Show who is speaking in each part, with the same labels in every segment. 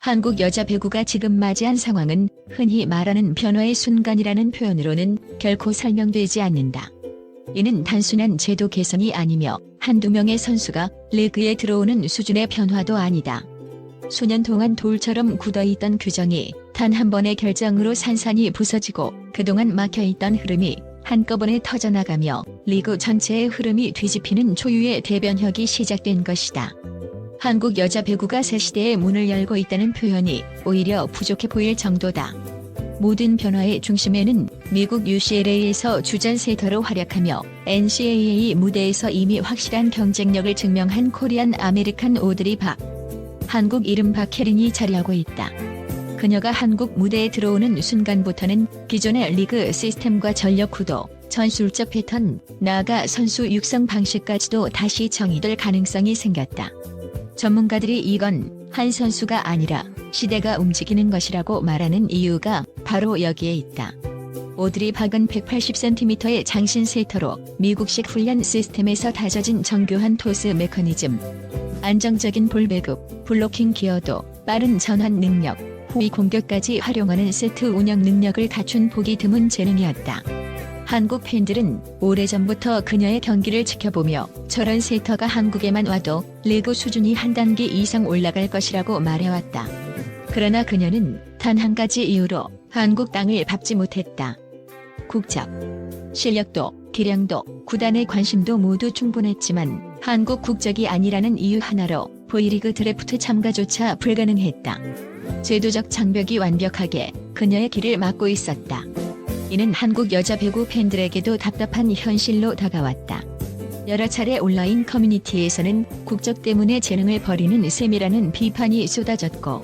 Speaker 1: 한국 여자 배구가 지금 맞이한 상황은 흔히 말하는 변화의 순간이라는 표현으로는 결코 설명되지 않는다. 이는 단순한 제도 개선이 아니며 한두 명의 선수가 리그에 들어오는 수준의 변화도 아니다. 수년 동안 돌처럼 굳어있던 규정이 단 한 번의 결정으로 산산이 부서지고 그동안 막혀있던 흐름이 한꺼번에 터져나가며 리그 전체의 흐름이 뒤집히는 초유의 대변혁이 시작된 것이다. 한국 여자 배구가 새 시대의 문을 열고 있다는 표현이 오히려 부족해 보일 정도다. 모든 변화의 중심에는 미국 UCLA에서 주전 세터로 활약하며 NCAA 무대에서 이미 확실한 경쟁력을 증명한 코리안 아메리칸 오드리 박. 한국 이름 박혜린이 자리하고 있다. 그녀가 한국 무대에 들어오는 순간부터는 기존의 리그 시스템과 전력 구도, 전술적 패턴, 나아가 선수 육성 방식까지도 다시 정의될 가능성이 생겼다. 전문가들이 이건 한 선수가 아니라 시대가 움직이는 것이라고 말하는 이유가 바로 여기에 있다. 오드리 박은 180cm의 장신 세터로 미국식 훈련 시스템에서 다져진 정교한 토스 메커니즘, 안정적인 볼 배급, 블로킹 기여도, 빠른 전환 능력, 후위 공격까지 활용하는 세트 운영 능력을 갖춘 보기 드문 재능이었다. 한국 팬들은 오래전부터 그녀의 경기를 지켜보며 저런 세터가 한국에만 와도 리그 수준이 한 단계 이상 올라갈 것이라고 말해왔다. 그러나 그녀는 단 한 가지 이유로 한국 땅을 밟지 못했다. 국적, 실력도, 기량도, 구단의 관심도 모두 충분했지만 한국 국적이 아니라는 이유 하나로 V리그 드래프트 참가조차 불가능했다. 제도적 장벽이 완벽하게 그녀의 길을 막고 있었다. 이는 한국 여자 배구 팬들에게도 답답한 현실로 다가왔다. 여러 차례 온라인 커뮤니티에서는 국적 때문에 재능을 버리는 셈이라는 비판이 쏟아졌고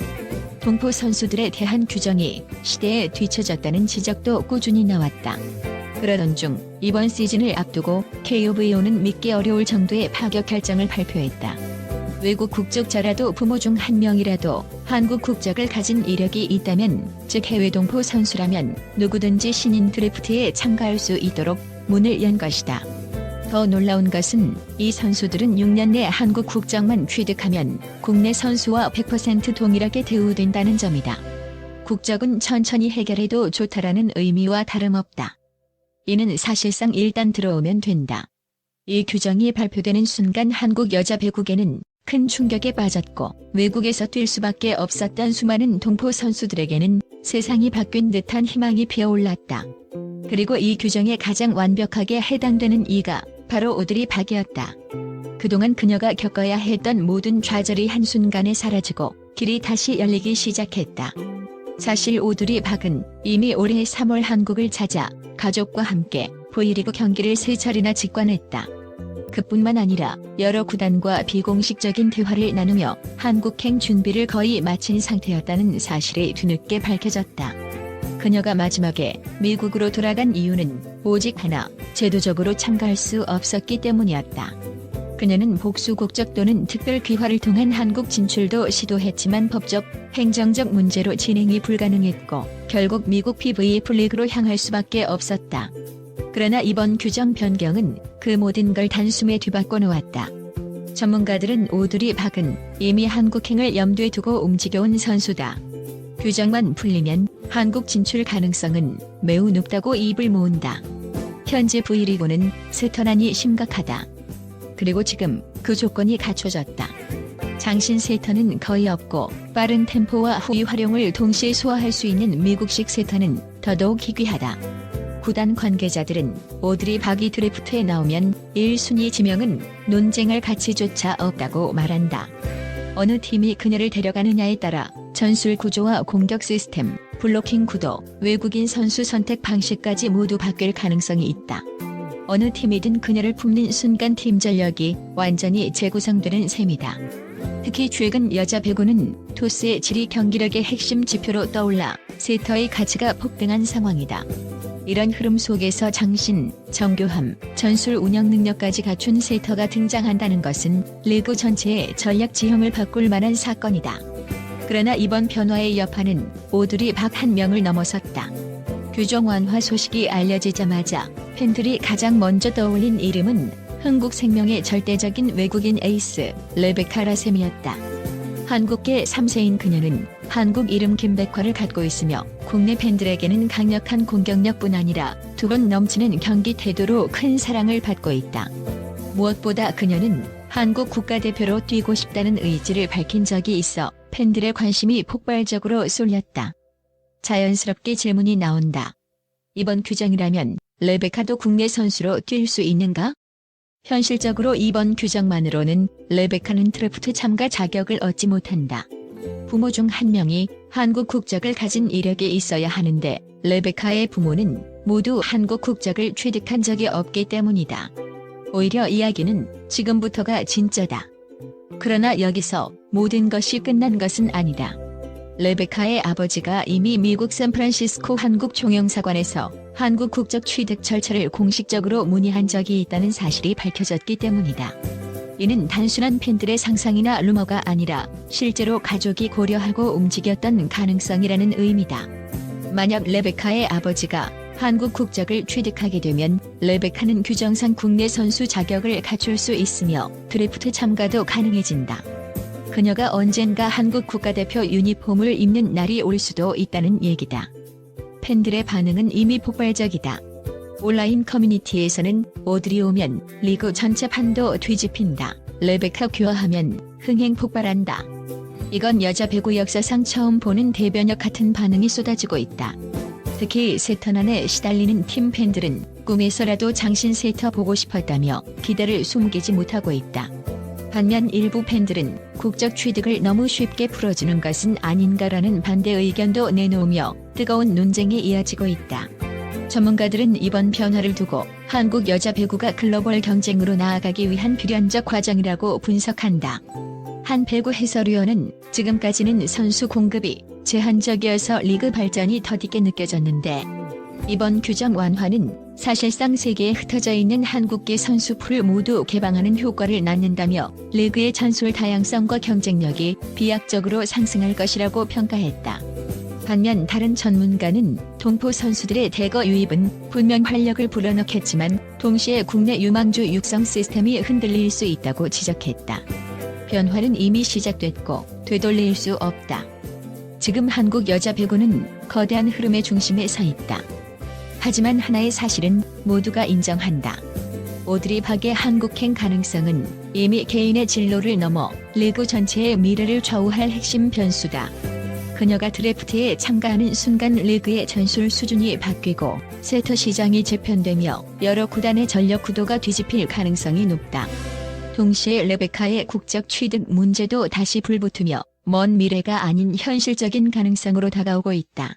Speaker 1: 동포 선수들에 대한 규정이 시대에 뒤처졌다는 지적도 꾸준히 나왔다. 그러던 중 이번 시즌을 앞두고 KOVO는 믿기 어려울 정도의 파격 결정을 발표했다. 외국 국적자라도 부모 중 한 명이라도 한국 국적을 가진 이력이 있다면, 즉 해외 동포 선수라면 누구든지 신인 드래프트에 참가할 수 있도록 문을 연 것이다. 더 놀라운 것은 이 선수들은 6년 내 한국 국적만 취득하면 국내 선수와 100% 동일하게 대우된다는 점이다. 국적은 천천히 해결해도 좋다라는 의미와 다름없다. 이는 사실상 일단 들어오면 된다. 이 규정이 발표되는 순간 한국 여자 배구계는 큰 충격에 빠졌고 외국에서 뛸 수밖에 없었던 수많은 동포 선수들에게는 세상이 바뀐 듯한 희망이 피어올랐다. 그리고 이 규정에 가장 완벽하게 해당되는 이가 바로 오드리 박이었다. 그동안 그녀가 겪어야 했던 모든 좌절이 한순간에 사라지고 길이 다시 열리기 시작했다. 사실 오드리 박은 이미 올해 3월 한국을 찾아 가족과 함께 V리그 경기를 세 차례나 직관했다. 그뿐만 아니라 여러 구단과 비공식적인 대화를 나누며 한국행 준비를 거의 마친 상태였다는 사실이 뒤늦게 밝혀졌다. 그녀가 마지막에 미국으로 돌아간 이유는 오직 하나, 제도적으로 참가할 수 없었기 때문이었다. 그녀는 복수 국적 또는 특별 귀화를 통한 한국 진출도 시도했지만 법적, 행정적 문제로 진행이 불가능했고 결국 미국 PVF 리그로 향할 수밖에 없었다. 그러나 이번 규정 변경은 그 모든 걸 단숨에 뒤바꿔 놓았다. 전문가들은 오드리 박은 이미 한국행을 염두에 두고 움직여온 선수다. 규정만 풀리면 한국 진출 가능성은 매우 높다고 입을 모은다. 현재 V리그는 세턴안이 심각하다. 그리고 지금 그 조건이 갖춰졌다. 장신 세터는 거의 없고 빠른 템포와 후위 활용을 동시에 소화할 수 있는 미국식 세터는 더더욱 희귀하다. 구단 관계자들은 오드리 박이 드래프트에 나오면 1순위 지명은 논쟁할 가치조차 없다고 말한다. 어느 팀이 그녀를 데려가느냐에 따라 전술 구조와 공격 시스템, 블로킹 구도, 외국인 선수 선택 방식까지 모두 바뀔 가능성이 있다. 어느 팀이든 그녀를 품는 순간 팀 전력이 완전히 재구성되는 셈이다. 특히 최근 여자 배구는 토스의 질이 경기력의 핵심 지표로 떠올라 세터의 가치가 폭등한 상황이다. 이런 흐름 속에서 장신, 정교함, 전술 운영 능력까지 갖춘 세터가 등장한다는 것은 리그 전체의 전략 지형을 바꿀 만한 사건이다. 그러나 이번 변화의 여파는 오드리 박 한 명을 넘어섰다. 규정 완화 소식이 알려지자마자 팬들이 가장 먼저 떠올린 이름은 흥국생명의 절대적인 외국인 에이스 레베카 라셈이었다. 한국계 3세인 그녀는 한국 이름 김백화를 갖고 있으며 국내 팬들에게는 강력한 공격력뿐 아니라 두번 넘치는 경기 태도로 큰 사랑을 받고 있다. 무엇보다 그녀는 한국 국가대표로 뛰고 싶다는 의지를 밝힌 적이 있어 팬들의 관심이 폭발적으로 쏠렸다. 자연스럽게 질문이 나온다. 이번 규정이라면 레베카도 국내 선수로 뛸 수 있는가? 현실적으로 이번 규정만으로는 레베카는 드래프트 참가 자격을 얻지 못한다. 부모 중 한 명이 한국 국적을 가진 이력이 있어야 하는데 레베카의 부모는 모두 한국 국적을 취득한 적이 없기 때문이다. 오히려 이야기는 지금부터가 진짜다. 그러나 여기서 모든 것이 끝난 것은 아니다. 레베카의 아버지가 이미 미국 샌프란시스코 한국 총영사관에서 한국 국적 취득 절차를 공식적으로 문의한 적이 있다는 사실이 밝혀졌기 때문이다. 이는 단순한 팬들의 상상이나 루머가 아니라 실제로 가족이 고려하고 움직였던 가능성이라는 의미다. 만약 레베카의 아버지가 한국 국적을 취득하게 되면 레베카는 규정상 국내 선수 자격을 갖출 수 있으며 드래프트 참가도 가능해진다. 그녀가 언젠가 한국 국가대표 유니폼을 입는 날이 올 수도 있다는 얘기다. 팬들의 반응은 이미 폭발적이다. 온라인 커뮤니티에서는 오드리 오면 리그 전체 판도 뒤집힌다. 레베카 귀화하면 흥행 폭발한다. 이건 여자 배구 역사상 처음 보는 대변역 같은 반응이 쏟아지고 있다. 특히 세턴안에 시달리는 팀 팬들은 꿈에서라도 장신 세터 보고 싶었다며 기대를 숨기지 못하고 있다. 반면 일부 팬들은 국적 취득을 너무 쉽게 풀어주는 것은 아닌가라는 반대 의견도 내놓으며 뜨거운 논쟁이 이어지고 있다. 전문가들은 이번 변화를 두고 한국 여자 배구가 글로벌 경쟁으로 나아가기 위한 필연적 과정이라고 분석한다. 한 배구 해설위원은 지금까지는 선수 공급이 제한적이어서 리그 발전이 더디게 느껴졌는데 이번 규정 완화는 사실상 세계에 흩어져 있는 한국계 선수풀을 모두 개방하는 효과를 낳는다며 리그의 전술 다양성과 경쟁력이 비약적으로 상승할 것이라고 평가했다. 반면 다른 전문가는 동포 선수들의 대거 유입은 분명 활력을 불어넣겠지만 동시에 국내 유망주 육성 시스템이 흔들릴 수 있다고 지적했다. 변화는 이미 시작됐고 되돌릴 수 없다. 지금 한국 여자 배구는 거대한 흐름의 중심에 서 있다. 하지만 하나의 사실은 모두가 인정한다. 오드리 박의 한국행 가능성은 이미 개인의 진로를 넘어 리그 전체의 미래를 좌우할 핵심 변수다. 그녀가 드래프트에 참가하는 순간 리그의 전술 수준이 바뀌고 세터 시장이 재편되며 여러 구단의 전력 구도가 뒤집힐 가능성이 높다. 동시에 레베카의 국적 취득 문제도 다시 불붙으며 먼 미래가 아닌 현실적인 가능성으로 다가오고 있다.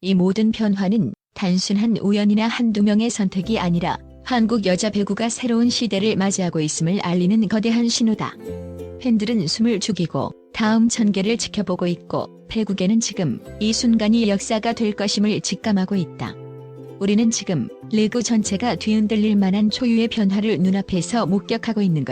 Speaker 1: 이 모든 변화는 단순한 우연이나 한두 명의 선택이 아니라 한국 여자 배구가 새로운 시대를 맞이하고 있음을 알리는 거대한 신호다. 팬들은 숨을 죽이고 다음 전개를 지켜보고 있고 배구계는 지금 이 순간이 역사가 될 것임을 직감하고 있다. 우리는 지금 리그 전체가 뒤흔들릴 만한 초유의 변화를 눈앞에서 목격하고 있는 것.